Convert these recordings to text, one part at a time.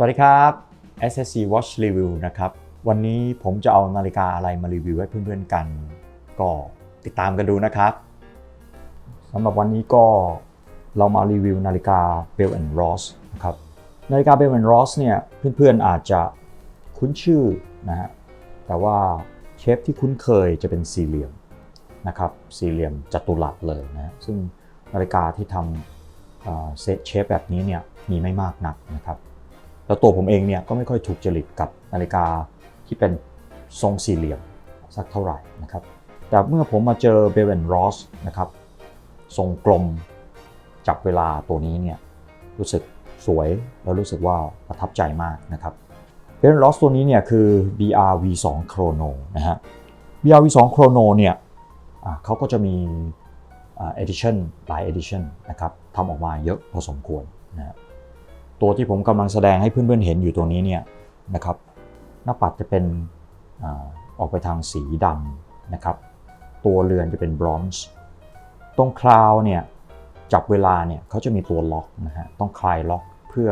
สวัสดีครับ SSC Watch Review นะครับ วันนี้ผมจะเอานาฬิกาอะไรมารีวิวให้เพื่อนๆกัน ก็ติดตามกันดูนะครับสำหรับวันนี้ก็เรามารีวิวนาฬิกา Bell and Ross นะครับ นาฬิกา Bell and Ross เนี่ยเพื่อนๆอาจจะคุ้นชื่อนะฮะ แต่ว่าเชฟที่คุ้นเคยจะเป็นสี่เหลี่ยมนะครับ สี่เหลี่ยมจัตุรัสเลยนะฮะซึ่งนาฬิกาที่ทำเอ่อเซตเชฟแบบนี้เนี่ยมีไม่มากนักนะครับ แล้วตัวผมเองเนี่ยก็ไม่ค่อยถูกจริตกับนาฬิกาที่เป็นทรงสี่เหลี่ยมสักเท่าไหร่นะครับ แต่เมื่อผมมาเจอเบเวนรอสนะครับทรงกลมจับเวลาตัวนี้เนี่ยรู้สึกสวยแล้วรู้สึกว่าประทับใจมากนะครับเบเวนรอสตัวนี้เนี่ยคือ BRV2 Chrono นะฮะ BRV2 Chrono เนี่ยเขาก็จะมีอ่า edition หลาย edition นะครับทำออกมาเยอะพอสมควรนะฮะ ตัวที่ผมกำลังแสดงให้เพื่อนๆเห็นอยู่ตัวนี้เนี่ยนะครับ หน้าปัดจะเป็นออกไปทางสีดำนะครับ ตัวเรือนจะเป็นบรอนซ์ตรงคราวเนี่ยจับเวลาเนี่ยเขาจะมีตัวล็อกนะฮะต้องคลายล็อกเพื่อ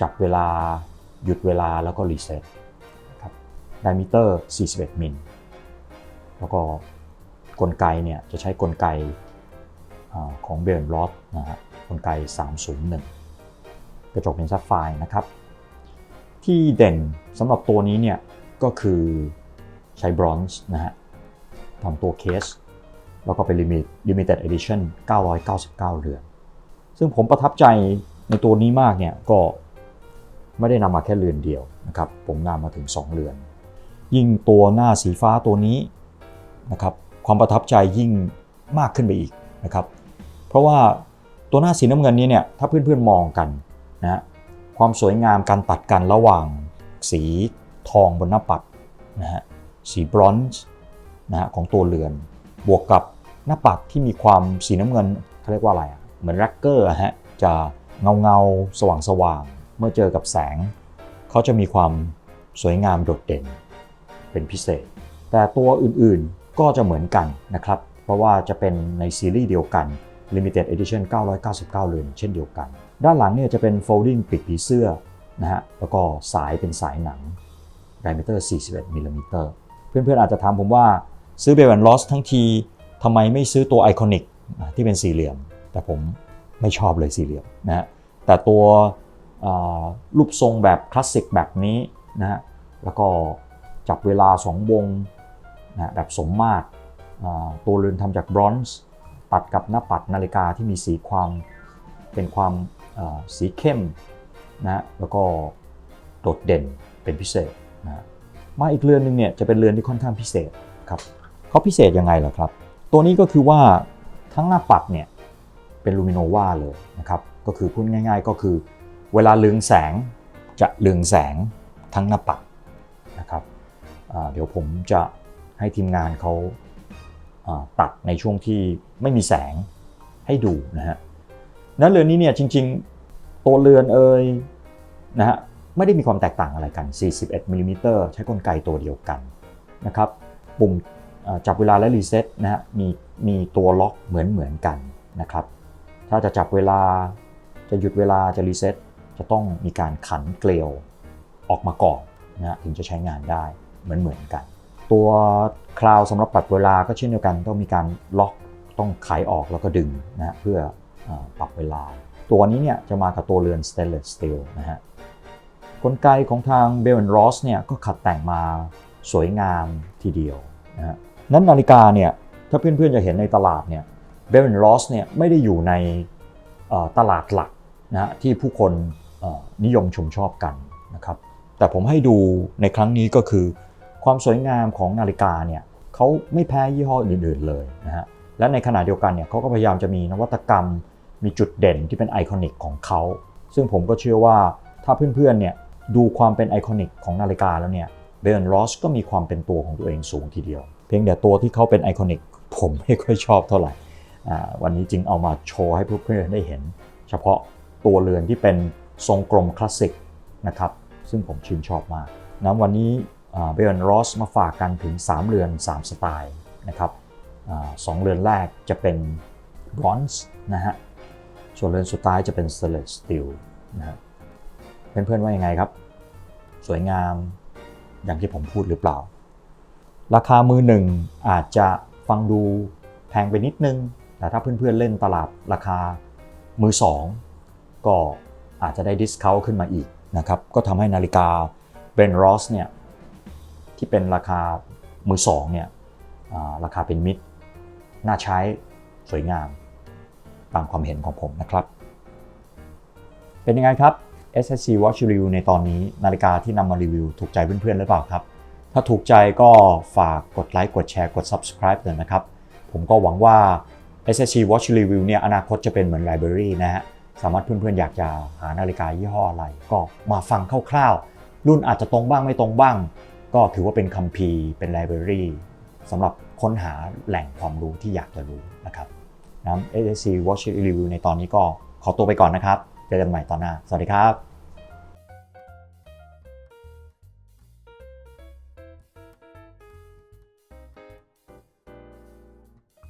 จับเวลาหยุดเวลาแล้วก็รีเซ็ตครับไดมิเตอร์ 41 มิล แล้วก็กลไกเนี่ยจะใช้กลไกอของเบรนลอตนะฮะกลไก 301 กระจกเป็นซัฟไฟนะครับ ที่เด่นสำหรับตัวนี้เนี่ยก็คือใช้บรอนซ์นะฮะทำตัวเคส แล้วก็เป็น Limit Limited Edition 999 เหรียญซึ่งผมประทับใจในตัวนี้มากเนี่ยก็ไม่ได้นำมาแค่เรือนเดียวนะครับ ผมนำมาถึง 2 เรือน ยิ่งตัวหน้าสีฟ้าตัวนี้นะครับความประทับใจยิ่งมากขึ้นไปอีกนะครับ เพราะว่าตัวหน้าสีน้ำเงินนี้เนี่ยถ้าเพื่อนๆมองกัน นะความสวยงามการตัดกันระหว่างสีทองบนหน้าปัดนะฮะสีบรอนซ์นะฮะของตัวเรือน บวกกับหน้าปัดที่มีความสีน้ำเงินเขาเรียกว่าอะไรอะเหมือนแร็กเกอร์ฮะจะเงาเงาสว่างสว่างเมื่อเจอกับแสง เขาจะมีความสวยงามโดดเด่นเป็นพิเศษ แต่ตัวอื่นๆก็จะเหมือนกันนะครับ เพราะว่าจะเป็นในซีรีส์เดียวกัน Limited Edition 999 เรือนเช่นเดียวกัน ด้านหลังเนี่ยจะเป็น folding ปิดผีเสื้อนะฮะแล้วก็สายเป็นสายหนัง diameter 41มิลลิมิเตรเพื่อนๆอาจจะถามผมว่าซื้อเบวันลอสทั้งทีทำไมไม่ซื้อตัวไอคอนิกที่เป็นสี่เหลี่ยม แต่ผมไม่ชอบเลยสี่เหลี่ยมนะฮะแต่ตัวรูปทรงแบบคลาสสิกแบบนี้นะฮะแล้วก็จับเวลา 2 วงนะแบบสมมาตรตัวเรือนทำจากบรอนซ์ตัดกับหน้าปัดนาฬิกาที่มีสีความเป็นความ สีเข้มนะแล้วก็โดดเด่นเป็นพิเศษนะมาอีกเรือนหนึ่งเนี่ยจะเป็นเรือนที่ค่อนข้างพิเศษครับเขาพิเศษยังไงล่ะครับ ตัวนี้ก็คือว่าทั้งหน้าปัดเนี่ยเป็นลูมิโนวาเลยนะครับก็คือพูดง่ายๆก็คือ เวลาเรืองแสงจะเรืองแสงทั้งหน้าปัดนะครับเดี๋ยวผมจะให้ทีมงานเขาตัดในช่วงที่ไม่มีแสงให้ดูนะฮะ นั้นเรือนนี้เนี่ยจริง ๆ ตัวเรือนเอ่ยนะฮะไม่ได้มีความแตกต่างอะไรกัน 41มิลลิมิเตรใช้กลไกตัวเดียวกันนะครับปุ่มจับเวลาและรีเซ็ตนะฮะมีมีตัวล็อกเหมือนเหมือนกันนะครับ ถ้าจะจับเวลาจะหยุดเวลาจะรีเซ็ตจะต้องมีการขันเกลียวออกมาก่อนนะฮะถึงจะใช้งานได้เหมือนเหมือนกัน ตัวคลาวสำหรับปรับเวลาก็เช่นเดียวกันต้องมีการล็อกต้องไขออกแล้วก็ดึงนะฮะเพื่อ ปรับเวลา ตัวนี้เนี่ยจะมากับตัวเรือน stainless steel นะฮะกลไกของทาง Bell Ross เนี่ยก็ขัดแต่งมาสวยงามทีเดียวนะฮะนั้นนาฬิกาเนี่ยถ้าเพื่อนๆจะเห็นในตลาดเนี่ย Bell Ross เนี่ยไม่ได้อยู่ในตลาดหลักนะฮะที่ผู้คนนิยมชมชอบกันนะครับแต่ผมให้ดูในครั้งนี้ก็คือ ความสวยงามของนาฬิกาเนี่ยเขาไม่แพ้ยี่ห้ออื่นๆเลยนะฮะและในขณะเดียวกันเนี่ยเขาก็พยายามจะมีนวัตกรรม มีจุดเด่นที่เป็นไอคอนิกของเขา ซึ่งผมก็เชื่อว่าถ้าเพื่อนๆเนี่ยดูความเป็นไอคอนิกของนาฬิกาแล้วเนี่ยเบรนรอสก็มีความเป็นตัวของตัวเองสูงทีเดียว เพียงแต่ตัวที่เขาเป็นไอคอนิกผมไม่ค่อยชอบเท่าไหร่ วันนี้จึงเอามาโชว์ให้เพื่อนๆได้เห็น เฉพาะตัวเรือนที่เป็นทรงกลมคลาสสิกนะครับ ซึ่งผมชื่นชอบมากนะวันนี้เบลนรอสมาฝากกันถึง 3 เรือน 3 สไตล์นะครับอสองเรือนแรกจะเป็นบรอนซ์นะฮะ ส่วนเรือนสุดท้ายจะเป็น stainless steel นะฮะเบเพื่อนๆว่ายังไงครับ สวยงามอย่างที่ผมพูดหรือเปล่า ราคามือหนึ่งอาจจะฟังดูแพงไปนิดนึง แต่ถ้าเพื่อนๆเล่นตลาดราคามือสองก็อาจจะได้ดิสคาวขึ้นมาอีกนะครับก็ทำให้นาฬิกาเบนรอสเนี่ยที่เป็นราคามือสองเนี่ยราคาเป็นมิตรน่าใช้สวยงาม ตามความเห็นของผมนะครับ เป็นยังไงครับ SSC Watch Review ในตอนนี้นาฬิกาที่นำมารีวิวถูกใจเพื่อนๆหรือเปล่าครับ ถ้าถูกใจก็ฝากกดไลค์กดแชร์กด Subscribe เลยนะครับ ผมก็หวังว่า SSC Watch Review เนี่ยอนาคตจะเป็นเหมือน Library นะฮะสามารถเพื่อนๆอยากจะหานาฬิกายี่ห้ออะไร ก็มาฟังคร่าวๆ รุ่นอาจจะตรงบ้างไม่ตรงบ้าง ก็ถือว่าเป็นคัมภีร์เป็น Library สำหรับค้นหาแหล่งความรู้ที่อยากจะรู้นะครับ นะ SSC Watch Review ในตอนนี้ก็ขอตัวไปก่อนนะครับเจอกันใหม่ตอนหน้า สวัสดีครับ